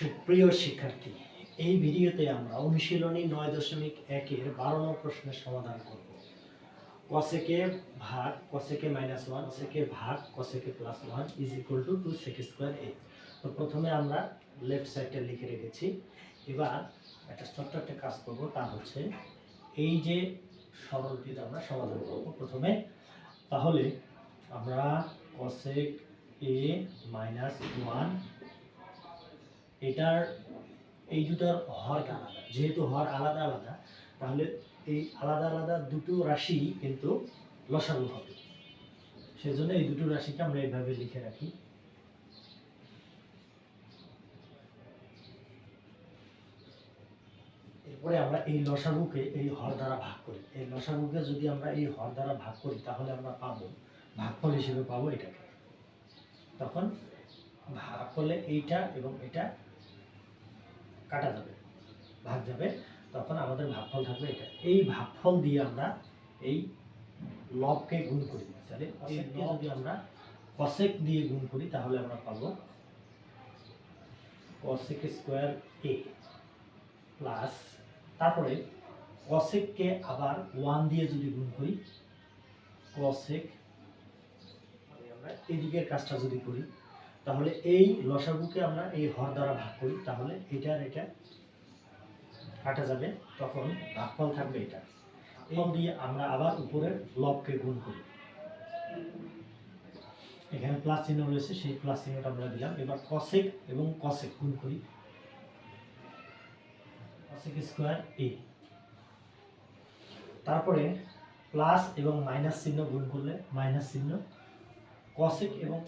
সুপ্রিয় শিক্ষার্থী, এই ভিডিওতে আমরা অনুশীলনী নয় দশমিক একের বারো নং প্রশ্নের সমাধান করব। কসেকে ভাগ কসেকে মাইনাস ওয়ান সেকে ভাগ কসেকে plus one is equal to two sec square A তো প্রথমে আমরা লেফট সাইডটা লিখে রেখেছি। এবার একটা ছোট্ট একটা কাজ করব, তা হচ্ছে এই যে সরলটির আমরা সমাধান করব প্রথমে। তাহলে আমরা কসেক এ মাইনাস ওয়ান এটার, এই দুটার হর আলাদা? যেহেতু হর আলাদা আলাদা, তাহলে এই আলাদা আলাদা দুটো রাশি কিন্তু লসাগু হবে। সেজন্য এই দুটো রাশিকে আমরা এইভাবে লিখে রাখি। এরপরে আমরা এই লসাগুকে এই হর দ্বারা ভাগ করি। এই লসাগুকে যদি আমরা এই হর দ্বারা ভাগ করি, তাহলে আমরা পাবো, ভাগফল হিসেবে পাবো এটাকে। তখন ভাগ করলে এইটা এবং এটা কাটা যাবে ভাগ যাবে তখন আমাদের ভাগফল থাকবে এটা। এই ভাগফল দিয়ে আমরা এই লবকে গুণ করি। তাহলে যদি আমরা কসেক দিয়ে গুণ করি তাহলে আমরা পাবো কসেক স্কোয়ার এ প্লাস তারপরে কসেককে আবার ওয়ান দিয়ে যদি গুণ করি কসেক আমরা এদিকের কাজটা যদি করি তাহলে এই লসাগুকে আমরা এই হর দ্বারা ভাগ করি, তাহলে এটা আর এটা কাটা যাবে, তখন ভাগফল থাকবে এটা। এই দিয়ে আমরা আবার উপরের লবকে গুণ করি। এখানে প্লাস চিহ্ন রয়েছে, সেই প্লাস চিহ্নটা আমরা দিলাম। এবার কসেক এবং কসেক গুণ করি। কসেক স্কোয়ার এ তারপরে প্লাস এবং মাইনাস চিহ্ন গুণ করলে মাইনাস চিহ্ন। কসেক এবং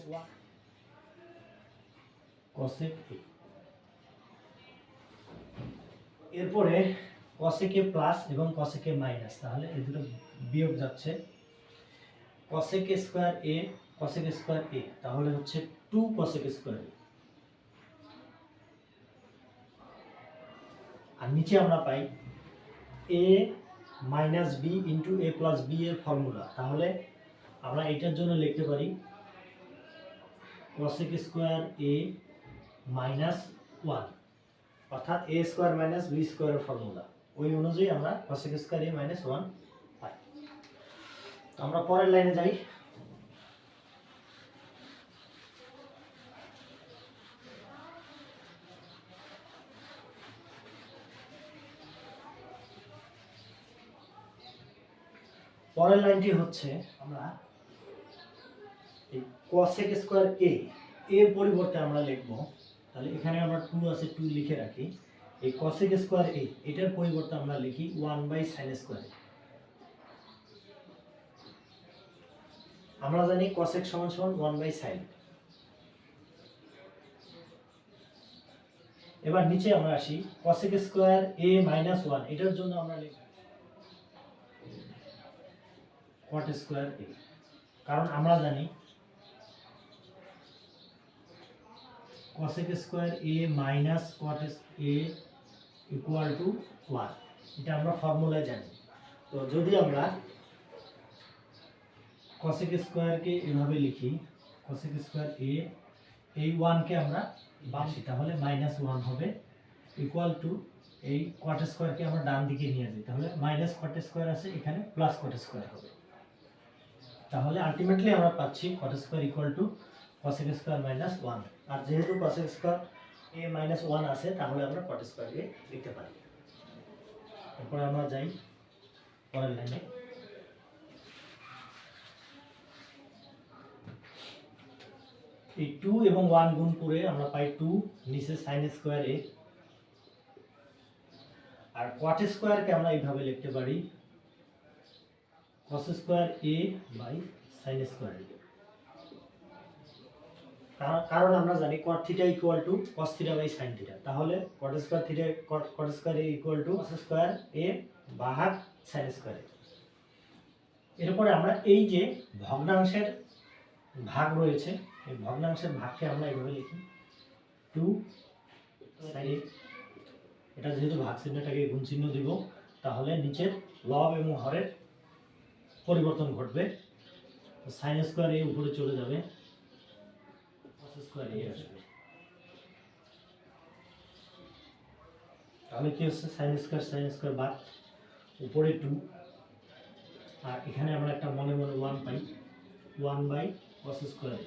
কসেক এ এরপরে কসেকে প্লাস এবং কসেকে মাইনাস তাহলে এই দুটো বিয়োগ যাচ্ছে। Cosec square A cosec square A তাহলে হচ্ছে টু কসেক স্কোয়ার আর নিচে আমরা পাই A minus B into A plus B এর ফর্মুলা তাহলে আমরা এটার জন্য লিখতে পারি cosec square A minus one, অর্থাৎ এ স্কোয়ার মাইনাস বি স্কোয়ারের ফর্মুলা। ওই অনুযায়ী আমরা cosec square A minus one পাই। তো আমরা পরের লাইনে যাই। পরের লাইনটি হচ্ছে আমরা এই cosec স্কোয়ার এ এর পরিবর্তে আমরা লিখব তাহলে এখানে আমরা টু আছে টু লিখে রাখি। এই cosec স্কোয়ার এ এটার পরিবর্তে আমরা লিখি ওয়ান বাই সাইন স্কোয়ার আমরা জানি কসেক সমান সমান ওয়ান বাই সাইন এবার নিচে আমরা আসি cosec square A minus one এটার জন্য আমরা লিখি কট স্কোয়ার এ কারণ আমরা জানি cosec square A minus cot A equal to one এটা আমরা ফর্মুলায় জানি। তো যদি আমরা cosec স্কোয়ারকে এভাবে লিখি cosec স্কোয়ার এ এই ওয়ানকে আমরা বাসি তাহলে মাইনাস ওয়ান হবে ইকুয়াল টু এই কট স্কোয়ারকে আমরা ডান দিকে নিয়ে যাই। তাহলে মাইনাস কট স্কোয়ার আছে, এখানে প্লাস কট স্কোয়ার হবে। তাহলে আলটিমেটলি আমরা পাচ্ছি cot square equal to cosec square minus one আর যেহেতু cosec square A minus one আছে, তাহলে আমরা কট স্কোয়ার লিখতে পারি। এরপরে আমরা যাই পরের লাইনে এই টু এবং ওয়ান গুণ করে আমরা পাই টু নিচে সাইন স্কোয়ার এ আর কোয়াট স্কোয়ারকে আমরা এইভাবে লিখতে পারি। cos square A by sine square A কারণ আমরা জানি cot theta equal to cos theta by sine theta তাহলে cot square theta cot square A equal to cos square A ভাগ সাইন স্কোয়ার এরপরে আমরা এই যে ভগ্নাংশের ভাগ রয়েছে, এই ভগ্নাংশের ভাগকে আমরা এইভাবে লিখি। টু সাইন এটা যেহেতু ভাগ চিহ্নটাকে গুণ চিহ্ন দিব, তাহলে নিচের লব এবং হরের পরিবর্তন ঘটবে। সাইন স্কোয়ার এ উপরে চলে যাবে। আসবে তাহলে কি হচ্ছে? সাইন স্কোয়ার সাইন স্কোয়ার বাদ উপরে টু আর এখানে আমরা একটা মনে মনে one pi. One by cos square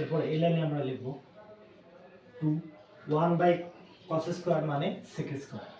এরপর এই লাইনে আমরা লিখব two one by cos square মানে সেক স্কোয়ার